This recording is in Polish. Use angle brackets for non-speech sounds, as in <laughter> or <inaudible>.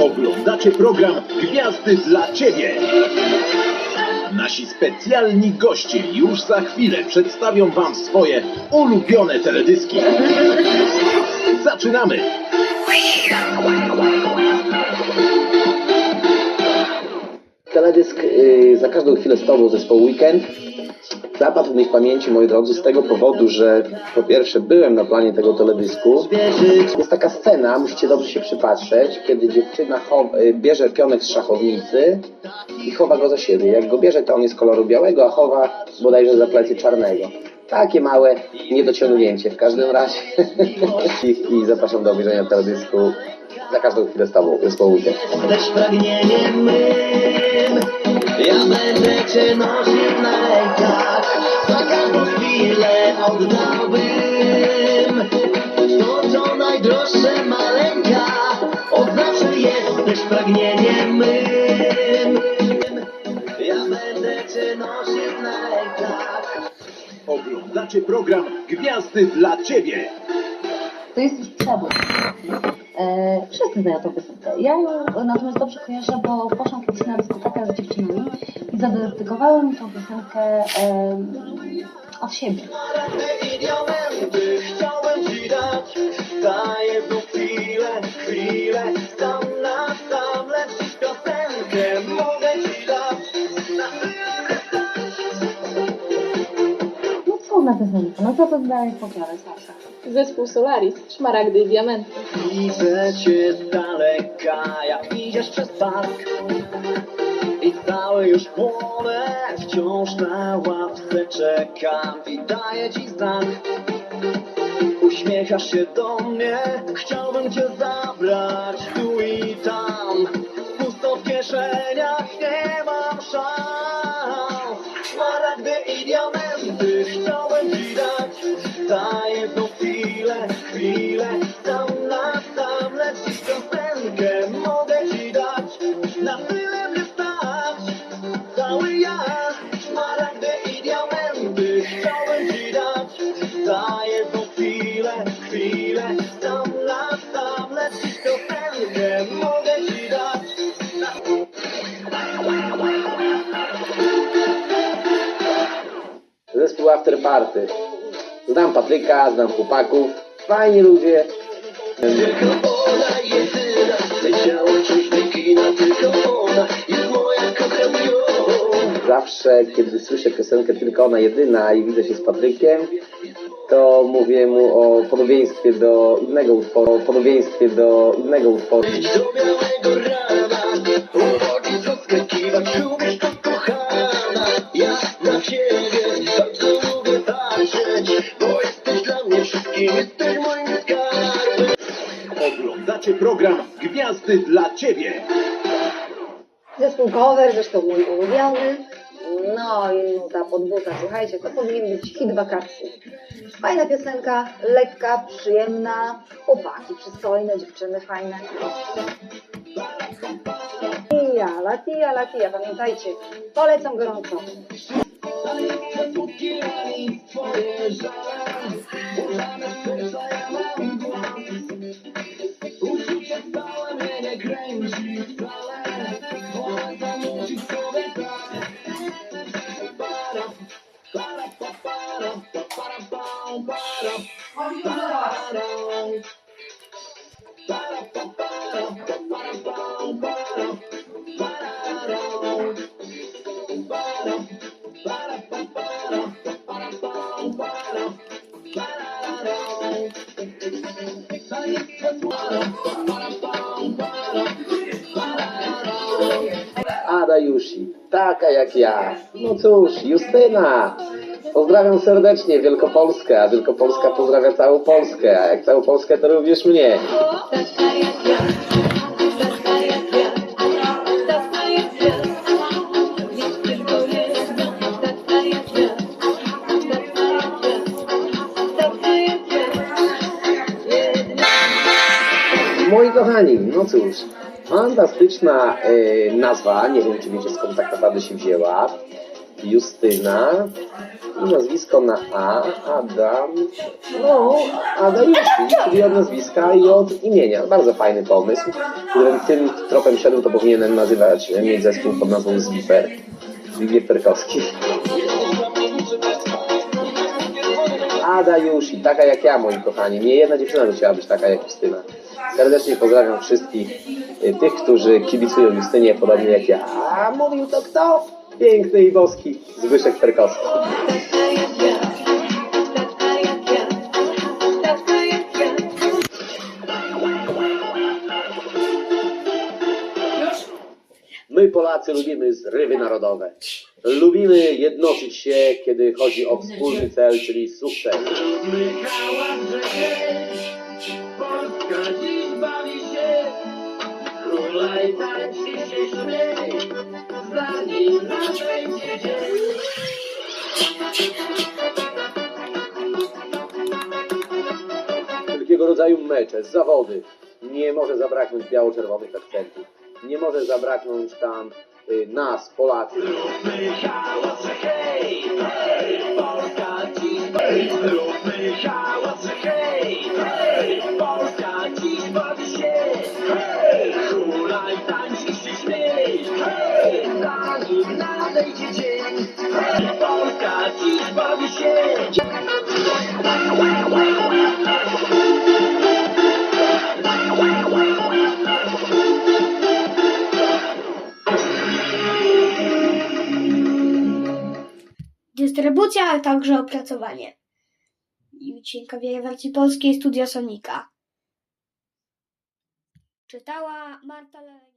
Oglądacie program Gwiazdy dla Ciebie. Nasi specjalni goście już za chwilę przedstawią Wam swoje ulubione teledyski. Zaczynamy! Teledysk y, za każdą chwilę z Tobą zespołu Weekend zapadł w pamięci, moi drodzy, z tego powodu, że po pierwsze byłem na planie tego teledysku. Jest taka scena, musicie dobrze się przypatrzeć, kiedy dziewczyna y, bierze pionek z szachownicy i chowa go za siebie. Jak go bierze, to on jest koloru białego, a chowa bodajże za plecy czarnego. Takie małe niedociągnięcie w każdym razie. <laughs> I, I zapraszam do obejrzenia teledysku za każdą chwilę z Tobą, pragnieniem mym Ja będę cię nosił na rękach Za każdą chwilę oddałbym To co najdroższe maleńka Od zawsze jesteś pragnieniem mym Ja będę cię nosił na rękach Oglądacie program Gwiazdy dla Ciebie. To jest już przebój. E, wszyscy znają tą piosenkę. Ja ją natomiast dobrze kojarzę, bo poszłam kiedyś na dyskotekę z dziewczynami i zadedykowałem tą piosenkę od siebie. Na piosenkę? No co to dalej powiadać, Sasza? Zespół Solaris, szmaragdy i diamenty. Widzę cię z daleka, jak idziesz przez park I cały już płonę, wciąż na ławce czekam I daję ci znak Uśmiechasz się do mnie, chciałbym cię zabrać Znam Patryka, znam chłopaków. Fajni ludzie. Tylko ona jedyna do kina Tylko ona jest moja Zawsze, kiedy słyszę piosenkę Tylko ona jedyna i widzę się z Patrykiem, to mówię mu o podobieństwie do innego utworu, o podobieństwie do innego utworu. Do białego rana program Gwiazdy dla Ciebie. Zespół cover, zresztą mój ulubiony. No i ta podwójka, słuchajcie, to powinien być hit wakacji. Fajna piosenka, lekka, przyjemna, chłopaki przystojne, dziewczyny fajne. Latia, latia, latia, pamiętajcie, polecam gorąco. é grande, galera, roda a mão de soledade. Para, para, para, para, para, para, para, para, Thank you. Taka jak ja. No cóż, Justyna. Pozdrawiam serdecznie Wielkopolskę, a Wielkopolska pozdrawia całą Polskę, a jak całą Polskę, to również mnie. Moi kochani, no cóż, fantastyczna e, nazwa, nie wiem czy wiecie skąd tak naprawdę się wzięła. Justyna. i nazwisko na A, Adam, no, Adajuszki, czyli od nazwiska i od imienia. Bardzo fajny pomysł. Gdybym tym tropem szedł, to powinienem nazywać, mieć zespół pod nazwą Zwiper. Zbigniew Perkowski. Ada już i taka jak ja, moi kochani. Nie jedna dziewczyna by chciała być taka jak Justyna. Serdecznie pozdrawiam wszystkich y, tych, którzy kibicują Justynie, podobnie jak ja. A mówił to kto? Piękny i boski Zbyszek Perkowski. My Polacy lubimy zrywy narodowe. Lubimy jednoczyć się, kiedy chodzi o wspólny cel, czyli sukces. Wszelkiego rodzaju mecze, zawody. Nie może zabraknąć biało-czerwonych akcentów. Nie może zabraknąć tam y, nas, Polaków. Się. Dystrybucja, a także opracowanie. I dźwiękowienie wersji polskiej Studio Sonika. Czytała Marta Lelek.